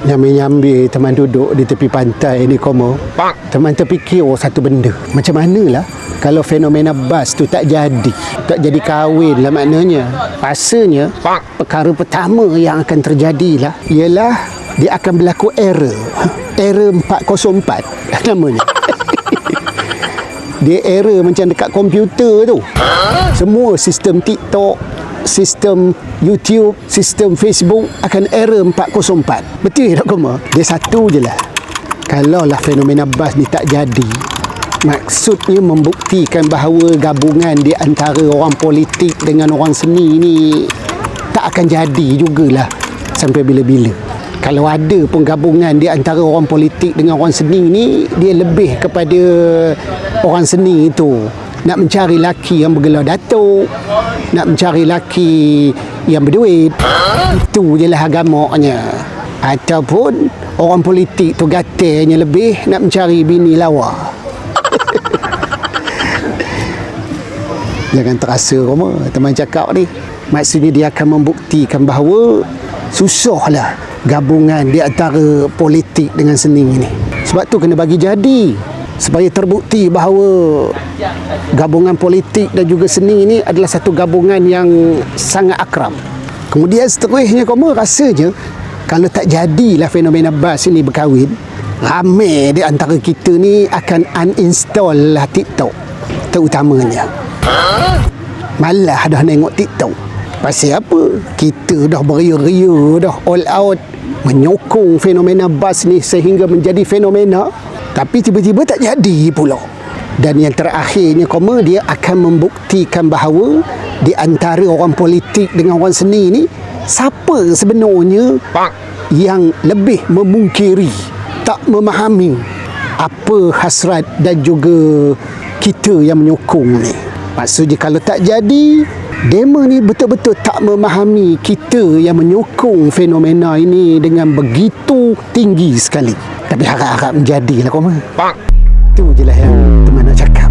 Nyambi-nyambi teman duduk di tepi pantai ni komo. Teman terfikir oh, satu benda. Macam manalah kalau fenomena bas tu tak jadi. Tak jadi kahwin lah maknanya. Rasanya perkara pertama yang akan terjadi lah ialah dia akan berlaku error. Error 404 namanya. dia error macam dekat komputer tu. Semua sistem TikTok, sistem YouTube, sistem Facebook akan error 404. Betul tak Koma? Dia satu je lah. Kalau lah fenomena bas ni tak jadi, maksudnya membuktikan bahawa gabungan di antara orang politik dengan orang seni ni tak akan jadi jugalah sampai bila-bila. Kalau ada pun gabungan di antara orang politik dengan orang seni ni, dia lebih kepada orang seni itu nak mencari laki yang bergelar datuk. Nak mencari laki yang berduit. Itu je lah agamanya. Ataupun orang politik tu gatalnya lebih nak mencari bini lawa. Jangan terasa Roma teman cakap ni. Maksudnya dia akan membuktikan bahawa susahlah gabungan di antara politik dengan seni ni. Sebab tu kena bagi jadi supaya terbukti bahawa gabungan politik dan juga seni ini adalah satu gabungan yang sangat akram. Kemudian seterusnya kamu rasanya kalau tak jadilah fenomena bas ini berkahwin, ramai di antara kita ni akan uninstall lah TikTok terutamanya. Malah dah tengok TikTok. Pasal apa? Kita dah beria-ria dah all out menyokong fenomena bas ni sehingga menjadi fenomena tapi tiba-tiba tak jadi pula. Dan yang terakhirnya koma dia akan membuktikan bahawa di antara orang politik dengan orang seni ni siapa sebenarnya yang lebih memungkiri tak memahami apa hasrat dan juga kita yang menyokong ni? Maksudnya kalau tak jadi Demo ni betul-betul tak memahami kita yang menyokong fenomena ini dengan begitu tinggi sekali. Tapi harap-harap menjadilah kau mah. Itu je lah yang teman nak cakap.